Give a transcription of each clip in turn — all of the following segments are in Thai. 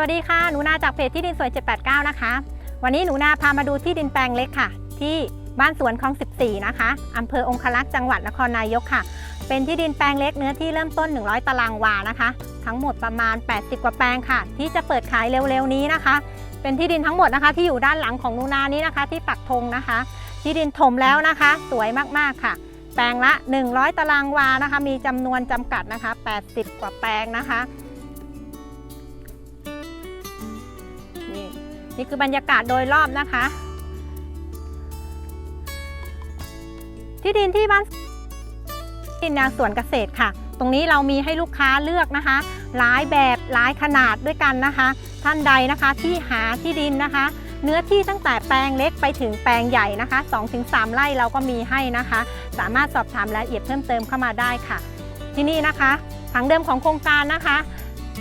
วัสดีค่ะ หนูนาจากเพจที่ดินสวย 789 นะคะ วันนี้หนูนาพามาดูที่ดินแปลงเล็กค่ะ ที่บ้านสวนคลอง 14 นะคะอำเภอองคลักษ์จังหวัดนครนายกค่ะ เป็นที่ดินแปลงเล็กเนื้อที่เริ่มต้น 100 ตารางวานะคะ ทั้งหมดประมาณ 80 กว่าแปลงค่ะ ที่จะเปิดขายเร็วๆนี้นะคะ เป็นที่ดินทั้งหมดนะคะ ที่อยู่ด้านหลังของหนูนานี้นะคะ ที่ปักธงนะคะ ที่ดินถมแล้วนะคะ สวยมากๆค่ะ แปลงละ 100 ตารางวานะคะ มีจำนวนจำกัดนะคะ 80 กว่าแปลงนะคะ นี่คือบรรยากาศโดยรอบนะคะ ที่ดินที่บ้านที่แนวสวนเกษตรค่ะ ตรงนี้เรามีให้ลูกค้าเลือกนะคะ หลายแบบหลายขนาดด้วยกันนะคะ ท่านใดนะคะที่หาที่ดินนะคะ เนื้อที่ตั้งแต่แปลงเล็กไปถึงแปลงใหญ่นะคะ 2-3 ไร่เราก็มีให้นะคะ สามารถสอบถามรายละเอียดเพิ่มเติมเข้ามาได้ค่ะ ที่นี่นะคะผังเดิมของโครงการนะคะ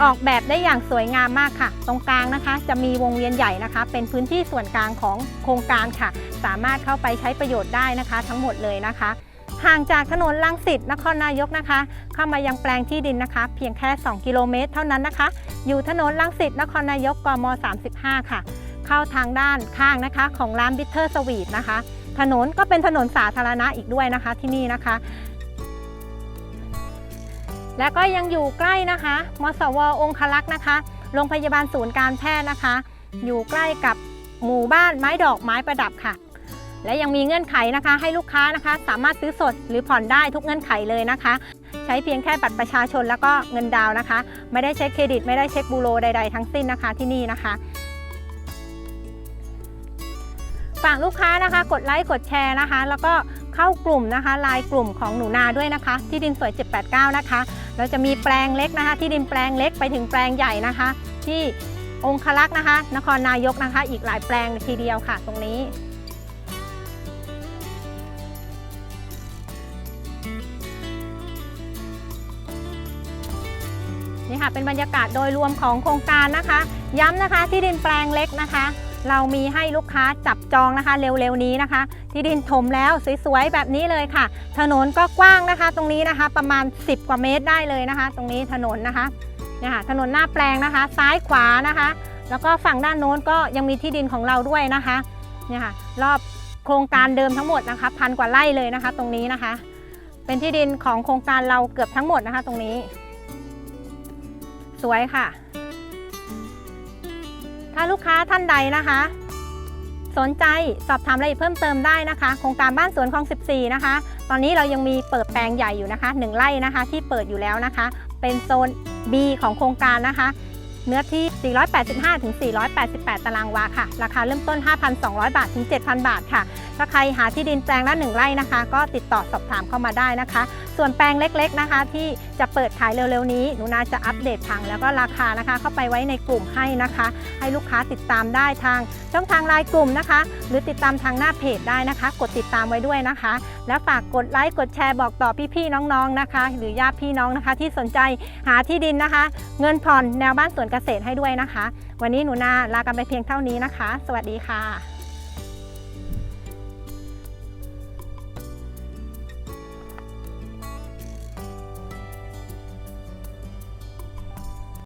ออกแบบได้อย่างสวยงามมากค่ะ ตรงกลางนะคะ จะมีวงเวียนใหญ่นะคะ เป็นพื้นที่ส่วนกลางของโครงการค่ะ สามารถเข้าไปใช้ประโยชน์ได้นะคะ ทั้งหมดเลยนะคะห่างจากถนนลังสิตนครนายกนะคะ เข้ามายังแปลงที่ดินนะคะ เพียงแค่ 2 กิโลเมตร เท่านั้นนะคะ อยู่ถนนลังสิตนครนายกกม 35 ค่ะ เข้าทางด้านข้างนะคะ ของร้านบิทเทอร์สวีทนะคะ ถนนก็เป็นถนนสาธารณะอีกด้วยนะคะที่นี่นะคะ และก็ยังอยู่ใกล้นะคะมสวองคลักษ์นะคะ โรงพยาบาลศูนย์การแพทย์นะคะ อยู่ใกล้กับหมู่บ้านไม้ดอกไม้ประดับค่ะ และยังมีเงื่อนไขนะคะ ให้ลูกค้านะคะ สามารถซื้อสดหรือผ่อนได้ทุกเงื่อนไขเลยนะคะ ใช้เพียงแค่บัตรประชาชนแล้วก็เงินดาวน์นะคะ ไม่ได้เช็คเครดิต ไม่ได้เช็คบูโรใด ๆ ทั้งสิ้นนะคะที่นี่นะคะฝากลูกค้านะคะ กดไลค์กดแชร์นะคะ แล้วก็เข้ากลุ่มนะคะไลน์กลุ่มของหนูนาด้วยนะคะ ที่ดินสวย 789 นะคะ เราจะมีแปลงเล็กนะคะ ที่ดินแปลงเล็กไปถึงแปลงใหญ่นะคะ ที่องคลักษ์นะคะ นครนายกนะคะ อีกหลายแปลงทีเดียวค่ะ ตรงนี้นี่ค่ะเป็นบรรยากาศโดยรวมของโครงการนะคะ ย้ำนะคะที่ดินแปลงเล็กนะคะ เรามีให้ลูกค้าจับจองนะคะเร็วๆนี้นะคะ ที่ดินถมแล้วสวยๆแบบนี้เลยค่ะ ถนนก็กว้างนะคะ ตรงนี้นะคะประมาณ 10 กว่าเมตรได้เลยนะคะ ตรงนี้ถนนนะคะเนี่ยค่ะถนนหน้าแปลงนะคะ ซ้ายขวานะคะ แล้วก็ฝั่งด้านโน้นก็ยังมีที่ดินของเราด้วยนะคะเนี่ยค่ะรอบโครงการเดิมทั้งหมดนะคะ พันกว่าไร่เลยนะคะ ตรงนี้นะคะ เป็นที่ดินของโครงการเราเกือบทั้งหมดนะคะ ตรงนี้ สวยค่ะ ถ้าลูกค้าท่านใดนะคะ สนใจสอบถามรายละเอียดเพิ่มเติมได้นะคะ โครงการบ้านสวนคลอง 14 นะคะ ตอนนี้เรายังมีเปิดแปลงใหญ่อยู่นะคะ 1 ไร่นะคะที่เปิดอยู่แล้วนะคะ เป็นโซน B ของโครงการนะคะ เนื้อที่ 485-488 ตารางวาค่ะ ราคาเริ่มต้น 5,200 บาทถึง 7,000 บาทค่ะ ถ้าใครหาที่ดินแปลงละ 1 ไร่นะคะ ก็ติดต่อสอบถามเข้ามาได้นะคะ ส่วนแปลงเล็กๆนะคะ ที่จะเปิดขายเร็วๆนี้ หนูนาจะอัปเดตผังแล้วก็ราคานะคะ เข้าไปไว้ในกลุ่มให้นะคะ ให้ลูกค้าติดตามได้ทาง ช่องทางไลน์กลุ่มนะคะ หรือติดตามทางหน้าเพจได้นะคะ กดติดตามไว้ด้วยนะคะ และฝากกดไลค์กดแชร์บอกต่อพี่ๆน้องๆนะคะ หรือญาติพี่น้องนะคะ ที่สนใจหาที่ดินนะคะ เงินผ่อนแนวบ้านสวนเกษตรให้ด้วยนะคะ วันนี้หนูนาลากันไปเพียงเท่านี้นะคะ สวัสดีค่ะ